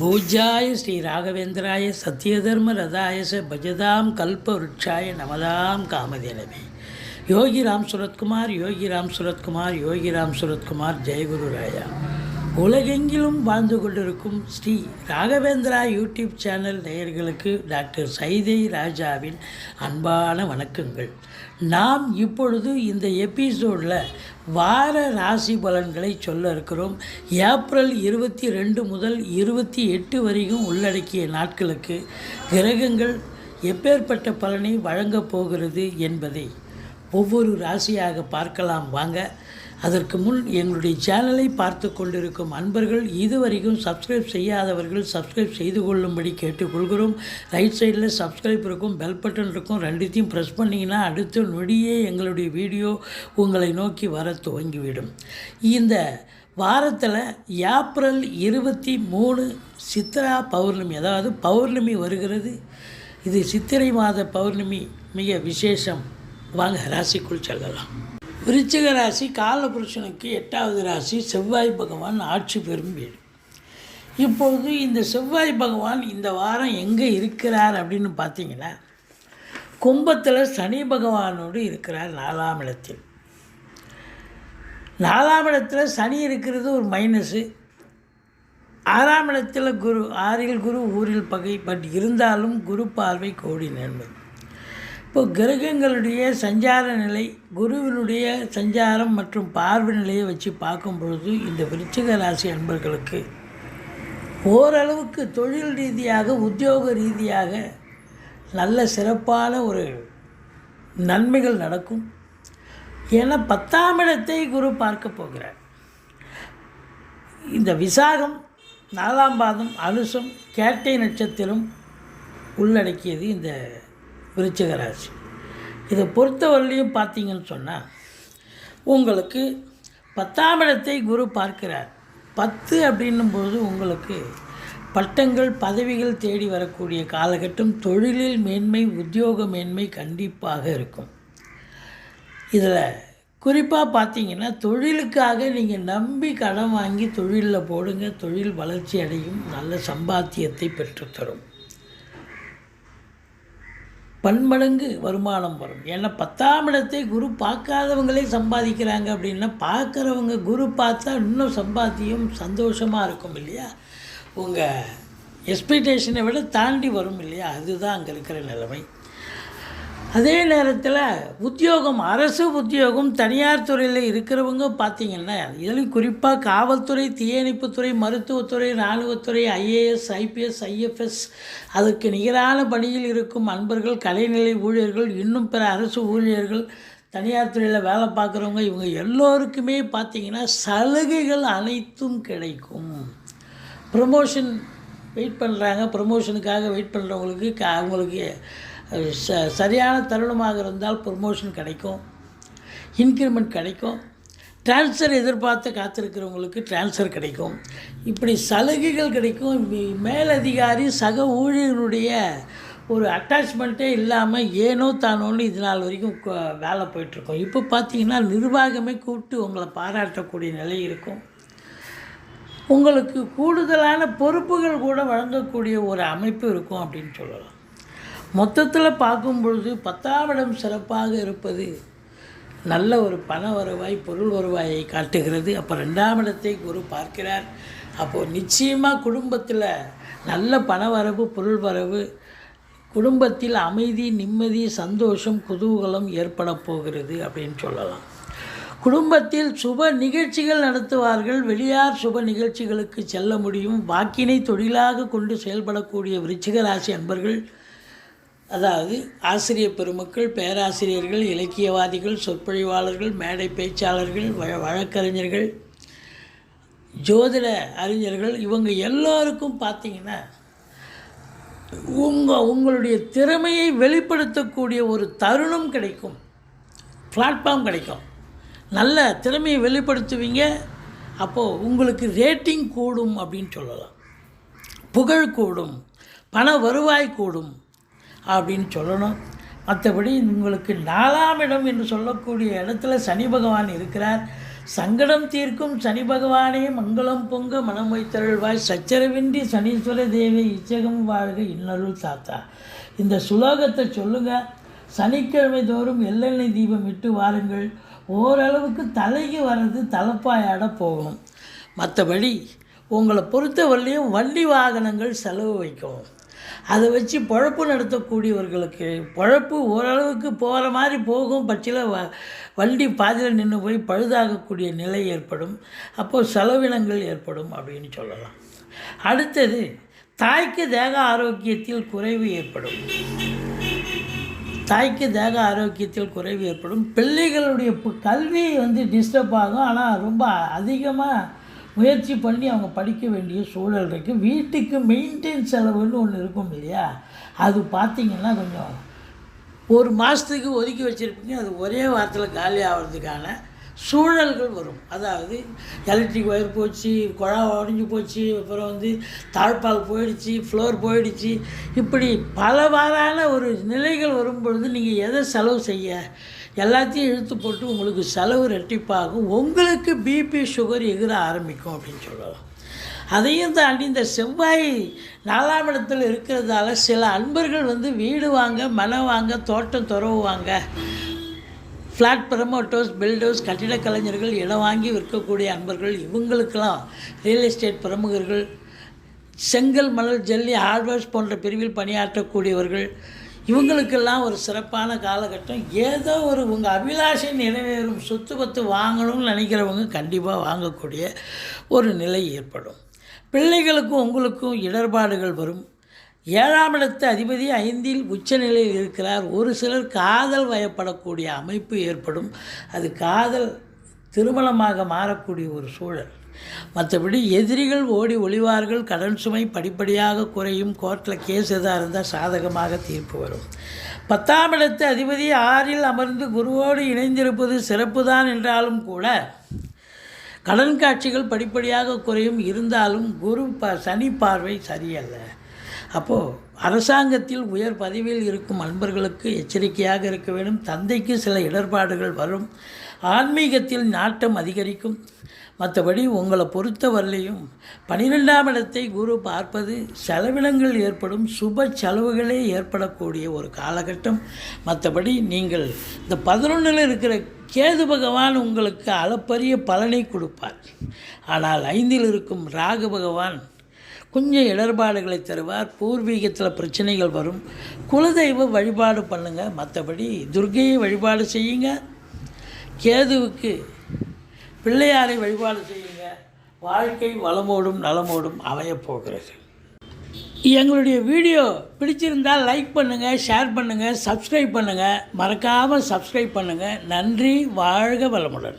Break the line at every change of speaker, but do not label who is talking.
பூஜாய ஸ்ரீ ராகவேந்திராய சத்யதர்ம ரதாயச பஜதாம் கல்பவருட்சாய நமதாம் காமதேனவே யோகி ராம் சுரத்குமார் யோகி ராம் சுரத்குமார் யோகி ராம் சுரத்குமார் ஜெயகுரு ராயா. உலகெங்கிலும் வாழ்ந்து கொண்டிருக்கும் ஸ்ரீ ராகவேந்திரா யூடியூப் சேனல் நேயர்களுக்கு டாக்டர் சைதை ராஜாவின் அன்பான வணக்கங்கள். நாம் இப்பொழுது இந்த எபிசோடில் வார ராசி பலன்களை சொல்ல இருக்கிறோம். ஏப்ரல் இருபத்தி ரெண்டு முதல் இருபத்தி எட்டு வரைக்கும் உள்ளடக்கிய நாட்களுக்கு கிரகங்கள் எப்பேற்பட்ட பலனை வழங்கப் போகிறது என்பதை ஒவ்வொரு ராசியாக பார்க்கலாம். வாங்க அதற்கு முன் எங்களுடைய சேனலை பார்த்து கொண்டிருக்கும் அன்பர்கள் இதுவரைக்கும் சப்ஸ்கிரைப் செய்யாதவர்கள் சப்ஸ்கிரைப் செய்து கொள்ளும்படி கேட்டுக்கொள்கிறோம். ரைட் சைடில் சப்ஸ்கிரைப் இருக்கும் பெல் பட்டன் இருக்கும் ரெண்டுத்தையும் ப்ரெஸ் பண்ணிங்கன்னா அடுத்த நொடியே எங்களுடைய வீடியோ உங்களை நோக்கி வர துவங்கிவிடும். இந்த வாரத்தில் ஏப்ரல் இருபத்தி மூணு சித்ரா பௌர்ணமி அதாவது பௌர்ணமி வருகிறது. இது சித்திரை மாத பௌர்ணமி மிக விசேஷம். வாங்க ராசிக்குள் செல்லலாம். விருச்சிக ராசி காலபுருஷனுக்கு எட்டாவது ராசி செவ்வாய் பகவான் ஆட்சி பெறும் வீடு. இப்பொழுது இந்த செவ்வாய் பகவான் இந்த வாரம் எங்கே இருக்கிறார் அப்படின்னு பார்த்தீங்கன்னா கும்பத்தில் சனி பகவானோடு இருக்கிறார் நாலாம் இடத்தில். நாலாம் இடத்துல சனி இருக்கிறது ஒரு மைனஸு ஆறாம் இடத்தில் குரு ஆறில் குரு ஊரில் பகை பட் இருந்தாலும் குரு பார்வை கோடி நன்மை. இப்போ கிரகங்களுடைய சஞ்சார நிலை குருவினுடைய சஞ்சாரம் மற்றும் பார்வை நிலையை வச்சு பார்க்கும் பொழுது இந்த விருச்சிக ராசி அன்பர்களுக்கு ஓரளவுக்கு தொழில் ரீதியாக உத்தியோக ரீதியாக நல்ல சிறப்பான ஒரு நன்மைகள் நடக்கும். ஏன்னா பத்தாம் இடத்தை குரு பார்க்க போகிறார். இந்த விசாகம் நாலாம் பாதம் அனுசம் கேட்டை நட்சத்திரம் உள்ளடக்கியது இந்த விருச்சிக ராசி இதை பொறுத்தவரையிலையும் பார்த்தீங்கன்னு சொன்னால் உங்களுக்கு பத்தாம் இடத்தை குரு பார்க்கிறார். பத்து அப்படின்னும்போது உங்களுக்கு பட்டங்கள் பதவிகள் தேடி வரக்கூடிய காலகட்டம் தொழிலில் மேன்மை உத்தியோக மேன்மை கண்டிப்பாக இருக்கும். இதில் குறிப்பாக பார்த்தீங்கன்னா தொழிலுக்காக நீங்கள் நம்பி கடன் வாங்கி தொழிலில் போடுங்க. தொழில் வளர்ச்சி அடையும். நல்ல சம்பாத்தியத்தை பெற்றுத்தரும். பன்மடங்கு வருமானம் வரும். ஏன்னா பத்தாம் இடத்தை குரு பார்க்காதவங்களே சம்பாதிக்கிறாங்க அப்படின்னா பார்க்குறவங்க குரு பார்த்தா இன்னும் சம்பாத்தியம் சந்தோஷமாக இருக்கும் இல்லையா? உங்கள் எக்ஸ்பெக்டேஷனை விட தாண்டி வரும் இல்லையா? அதுதான் அங்கே இருக்கிற நிலைமை. அதே நேரத்தில் உத்தியோகம் அரசு உத்தியோகம் தனியார் துறையில் இருக்கிறவங்க பார்த்திங்கன்னா இதுலேயும் குறிப்பாக காவல்துறை தீயணைப்புத்துறை மருத்துவத்துறை இராணுவத்துறை ஐஏஎஸ் ஐபிஎஸ் ஐஎஃப்எஸ் அதற்கு நிகரான பணியில் இருக்கும் அன்பர்கள் கலைநிலை ஊழியர்கள் இன்னும் பிற அரசு ஊழியர்கள் தனியார் துறையில் வேலை பார்க்குறவங்க இவங்க எல்லோருக்குமே பார்த்திங்கன்னா சலுகைகள் அனைத்தும் கிடைக்கும். ப்ரமோஷன் வெயிட் பண்ணுறாங்க ப்ரமோஷனுக்காக வெயிட் பண்ணுறவங்களுக்கு க அவங்களுக்கு ச சரியான தருணமாக இருந்தால் ப்ரொமோஷன் கிடைக்கும். இன்க்ரிமெண்ட் கிடைக்கும். ட்ரான்ஸ்ஃபர் எதிர்பார்த்து காத்திருக்கிறவங்களுக்கு ட்ரான்ஸ்ஃபர் கிடைக்கும். இப்படி சலுகைகள் கிடைக்கும். மேலதிகாரி சக ஊழியர்களுடைய ஒரு அட்டாச்மெண்ட்டே இல்லாமல் ஏனோ தானோன்னு இது நாள் வரைக்கும் வேலை போயிட்டுருக்கோம். இப்போ பார்த்தீங்கன்னா நிர்வாகமே கூப்பிட்டு உங்களை பாராட்டக்கூடிய நிலை இருக்கும். உங்களுக்கு கூடுதலான பொறுப்புகள் கூட வழங்கக்கூடிய ஒரு அமைப்பு இருக்கும் அப்படின்னு சொல்லலாம். மொத்தத்தில் பார்க்கும் பொழுது பத்தாம் இடம் சிறப்பாக இருப்பது நல்ல ஒரு பண வருவாய் பொருள் வருவாயை காட்டுகிறது. அப்போ ரெண்டாம் இடத்தை குரு பார்க்கிறார். அப்போது நிச்சயமாக குடும்பத்தில் நல்ல பண வரவு பொருள் வரவு குடும்பத்தில் அமைதி நிம்மதி சந்தோஷம் குதூகலம் ஏற்பட போகிறது அப்படின்னு சொல்லலாம். குடும்பத்தில் சுப நிகழ்ச்சிகள் நடத்துவார்கள். வெளியார் சுப நிகழ்ச்சிகளுக்கு செல்ல முடியும். வாக்கினை தொழிலாக கொண்டு செயல்படக்கூடிய விருச்சிக ராசி அன்பர்கள் அதாவது ஆசிரியர் பெருமக்கள் பேராசிரியர்கள் இலக்கியவாதிகள் சொற்பொழிவாளர்கள் மேடை பேச்சாளர்கள் வ வழக்கறிஞர்கள் ஜோதிட அறிஞர்கள் இவங்க எல்லோருக்கும் பார்த்தீங்கன்னா உங்கள் உங்களுடைய திறமையை வெளிப்படுத்தக்கூடிய ஒரு தருணம் கிடைக்கும். பிளாட்ஃபார்ம் கிடைக்கும். நல்ல திறமையை வெளிப்படுத்துவீங்க. அப்போது உங்களுக்கு ரேட்டிங் கூடும் அப்படின்னு சொல்லலாம். புகழ் கூடும். பண வருவாய் கூடும். அப்படின்னு சொல்லணும். மற்றபடி உங்களுக்கு நாலாம் இடம் என்று சொல்லக்கூடிய இடத்துல சனி பகவான் இருக்கிறார். சங்கடம் தீர்க்கும் சனி பகவானே மங்களம் பொங்க மனம் வைத்தருள்வாய். சச்சரவின்றி சனீஸ்வர தேவி இச்சகம் வாழ்க இன்னருள் தாத்தா. இந்த சுலோகத்தை சொல்லுங்கள் சனிக்கிழமை தோறும் எள்ளெண்ணெய் தீபம் இட்டு வாருங்கள். ஓரளவுக்கு தலைக்கு வர்றது தலைப்பாயாட போகும் மற்றபடி உங்களை பொறுத்தவரையிலையும் வண்டி வாகனங்கள் செலவு வைக்கும் அதை வச்சு பொழப்பு நடத்தக்கூடியவர்களுக்கு பொழப்பு ஓரளவுக்கு போகிற மாதிரி போகும் பட்சத்தில் வ வண்டி பாதியில் நின்று போய் பழுதாகக்கூடிய நிலை ஏற்படும். அப்போது செலவினங்கள் ஏற்படும் அப்படின்னு சொல்லலாம். அடுத்தது தாய்க்கு தேக ஆரோக்கியத்தில் குறைவு ஏற்படும். தாய்க்கு தேக ஆரோக்கியத்தில் குறைவு ஏற்படும். பிள்ளைகளுடைய பு- கல்வி வந்து டிஸ்டர்ப் ஆகும். ஆனால் ரொம்ப அதிகமாக முயற்சி பண்ணி அவங்க படிக்க வேண்டிய சூழல் இருக்குது வீட்டுக்கு மெயின்டைன் செலவுன்னு ஒன்று இருக்கும் இல்லையா? அது பார்த்திங்கன்னா கொஞ்சம் ஒரு மாதத்துக்கு ஒதுக்கி வச்சுருப்பீங்க. அது ஒரே வாரத்தில் காலி ஆகிறதுக்கான சூழல்கள் வரும். அதாவது எலக்ட்ரிக் ஒயர் போச்சு குழா உடஞ்சி போச்சு அப்புறம் வந்து தாழ்பால் போயிடுச்சு ஃப்ளோர் போயிடுச்சு. இப்படி பலவாறான ஒரு நிலைகள் வரும் பொழுது நீங்கள் எதை செலவு செய்ய எல்லாத்தையும் இழுத்து போட்டு உங்களுக்கு செலவு ரெட்டிப்பாகும். உங்களுக்கு பிபி சுகர் எகிற ஆரம்பிக்கும் அப்படின்னு சொல்லலாம் அதையும் தாண்டி இந்த செவ்வாய் நாலாம் இடத்தில் இருக்கிறதால சில அன்பர்கள் வந்து வீடு வாங்க மனை வாங்க தோட்டம் துறவு வாங்க ஃப்ளாட் ப்ரமோட்டர்ஸ் பில்டர்ஸ் கட்டிடக் கலைஞர்கள் இடம் வாங்கி விற்கக்கூடிய அன்பர்கள் இவங்களுக்கெல்லாம் ரியல் எஸ்டேட் பிரமுகர்கள் செங்கல் மணல் ஜல்லி ஹார்ட்வேர்ஸ் போன்ற பிரிவில் பணியாற்றக்கூடியவர்கள் இவங்களுக்கெல்லாம் ஒரு சிறப்பான காலகட்டம். ஏதோ ஒரு உங்கள் அபிலாஷை நிறைவேறும் சொத்து பத்து வாங்கணும்னு நினைக்கிறவங்க கண்டிப்பாக வாங்கக்கூடிய ஒரு நிலை ஏற்படும். பிள்ளைகளுக்கும் உங்களுக்கும் இடர்பாடுகள் வரும். ஏழாம் இடத்து அதிபதி ஐந்தில் உச்சநிலையில் இருக்கிறார். ஒரு சிலர் காதல் வயப்படக்கூடிய அமைப்பு ஏற்படும். அது காதல் திருமணமாக மாறக்கூடிய ஒரு சூழல். மற்றபடி எதிரிகள் ஓடி ஒளிவார்கள் கடன் சுமை படிப்படியாக குறையும் கோர்ட்டில் கேஸ் எதாக இருந்தால் சாதகமாக தீர்ப்பு வரும். பத்தாம் இடத்து அதிபதி ஆறில் அமர்ந்து குருவோடு இணைந்திருப்பது சிறப்புதான் என்றாலும் கூட கடன் காட்சிகள் படிப்படியாக குறையும். இருந்தாலும் குரு ப சனி பார்வை சரியல்ல. அப்போது அரசாங்கத்தில் உயர் பதவியில் இருக்கும் அன்பர்களுக்கு எச்சரிக்கையாக இருக்க வேண்டும். தந்தைக்கு சில இடர்பாடுகள் வரும். ஆன்மீகத்தில் நாட்டம் அதிகரிக்கும். மற்றபடி உங்களை பொறுத்தவரையிலையும் பனிரெண்டாம் இடத்தை குரு பார்ப்பது செலவினங்கள் ஏற்படும் சுப செலவுகளே ஏற்படக்கூடிய ஒரு காலகட்டம். மற்றபடி நீங்கள் இந்த பதினொன்றில் இருக்கிற கேது பகவான் உங்களுக்கு அளப்பரிய பலனை கொடுப்பார். ஆனால் ஐந்தில் இருக்கும் ராகு பகவான் கொஞ்சம் இடர்பாடுகளை தருவார் பூர்வீகத்தில் பிரச்சனைகள் வரும். குலதெய்வ வழிபாடு பண்ணுங்கள் மற்றபடி துர்கையை வழிபாடு செய்யுங்க. கேதுவுக்கு பிள்ளையாரை வழிபாடு செய்யுங்க. வாழ்க்கை வளமோடும் நலமோடும் அமையப்போகிறது எங்களுடைய வீடியோ பிடிச்சிருந்தால் லைக் பண்ணுங்கள் ஷேர் பண்ணுங்கள் சப்ஸ்கிரைப் பண்ணுங்கள் மறக்காமல் சப்ஸ்கிரைப் பண்ணுங்கள் நன்றி வாழ்க வளமுடன்.